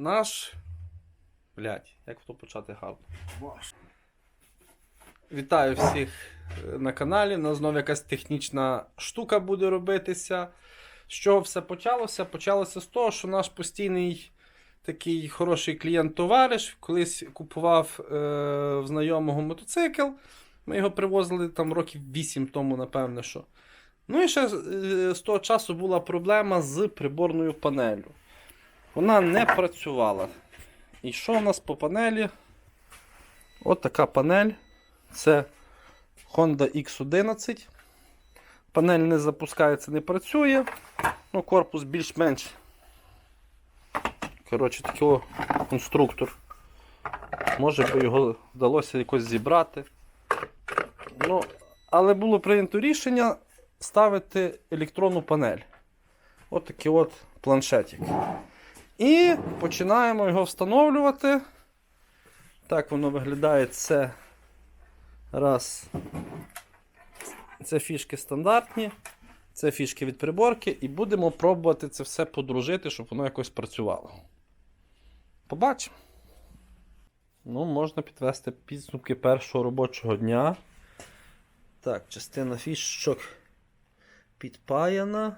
наш. Блять, як то почати гарно. Вітаю всіх е, на каналі. У нас знову якась технічна штука буде робитися. З чого все почалося? Почалося з того, що наш постійний такий хороший клієнт-товариш колись купував е, в знайомого мотоцикл. Ми його привозили там років 8 тому, напевне. що. Ну і ще е, з того часу була проблема з приборною панелью. Вона не працювала. І що в нас по панелі? От така панель. Це Honda X11. Панель не запускається, не працює. Ну, корпус більш-менш. Коротше, такий конструктор. Може би його вдалося якось зібрати. Ну, але було прийнято рішення ставити електронну панель. От такий от планшетик. І починаємо його встановлювати. Так воно виглядає це раз. Це фішки стандартні, це фішки від приборки, і будемо пробувати це все подружити, щоб воно якось працювало. Побачимо. Ну, можна підвести підсумки першого робочого дня. Так, частина фішок підпаяна.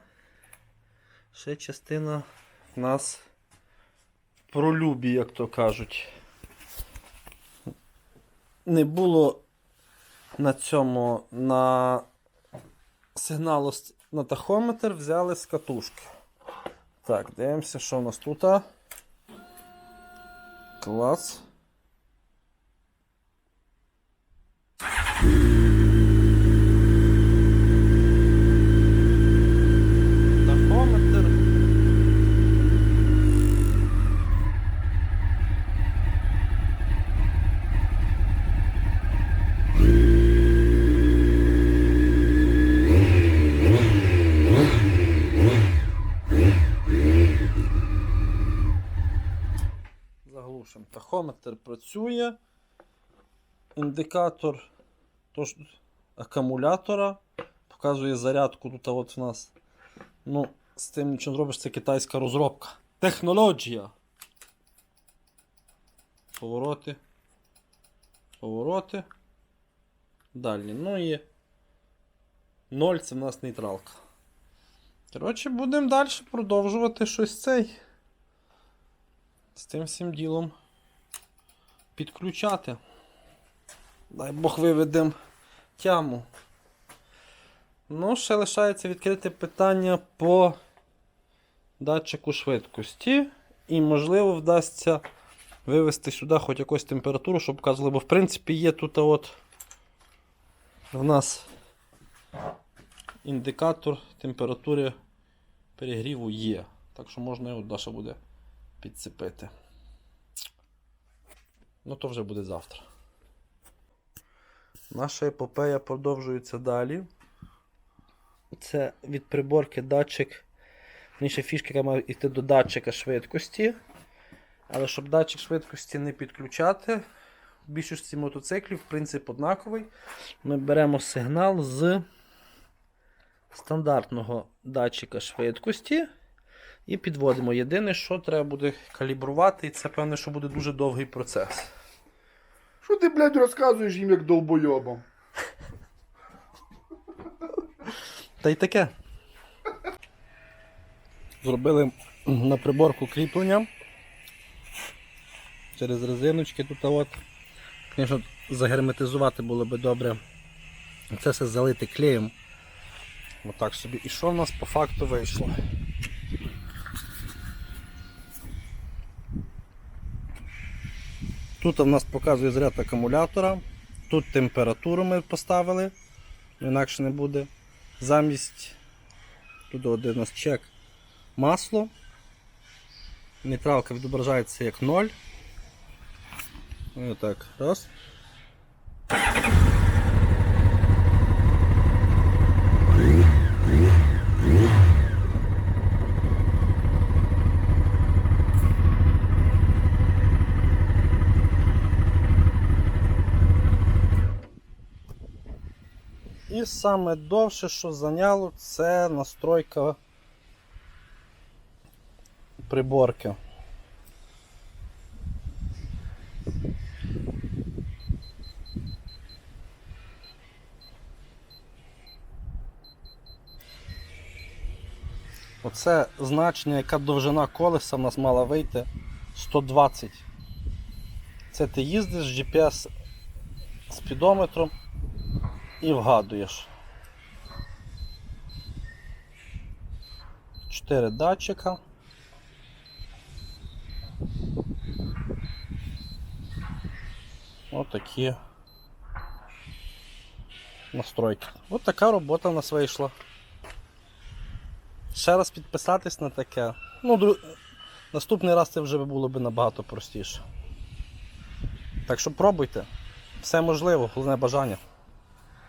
Ще частина в нас пролюбі, як то кажуть. Не було на цьому на сигналу на тахометр взяли з катушки. Так, дивимося, що у нас тут. Клас. Тахометр. Заглушимо. Тахометр працює. Індикатор тож, акумулятора. Показує зарядку тут от в нас. Ну, з тим нічого зробиш, це китайська розробка. Технологія. Повороти. Повороти. Дальні. Ну і 0 це в нас нейтралка. Коротше, будемо далі продовжувати щось цей. З тим всім ділом підключати. Дай Бог виведемо тяму. Ну, ще лишається відкрите питання по датчику швидкості. І, можливо, вдасться вивести сюди хоч якусь температуру, щоб показували, бо в принципі є тут от в нас індикатор температури перегріву є. Так що можна його Даша буде підцепити. Ну, то вже буде завтра. Наша епопея продовжується далі. Це від приборки датчик. Інша фішка, має йти до датчика швидкості. Але щоб датчик швидкості не підключати, в більшості мотоциклів принцип однаковий. Ми беремо сигнал з стандартного датчика швидкості і підводимо. Єдине, що треба буде калібрувати, і це певне, що буде дуже довгий процес. Що ти, блядь, розказуєш їм як долбойобам? Та й таке. Зробили на приборку кріплення через резиночки тут. От. Звісно, загерметизувати було би добре. Це все залити клеєм. Отак собі. І що в нас по факту вийшло? Тут в нас показує заряд акумулятора. Тут температуру ми поставили, інакше не буде. Замість тут один у нас чек масло. Нейтралка відображається як 0. І отак. Раз. І саме довше, що зайняло, це настройка приборки. Оце значення, яка довжина колеса в нас мала вийти 120. Це ти їздиш з GPS спідометром і вгадуєш. Чотири датчика. Отакі настройки. От така робота в нас вийшла. Ще раз підписатись на таке. Ну, дру... наступний раз це вже було б набагато простіше. Так що пробуйте. Все можливо, головне бажання.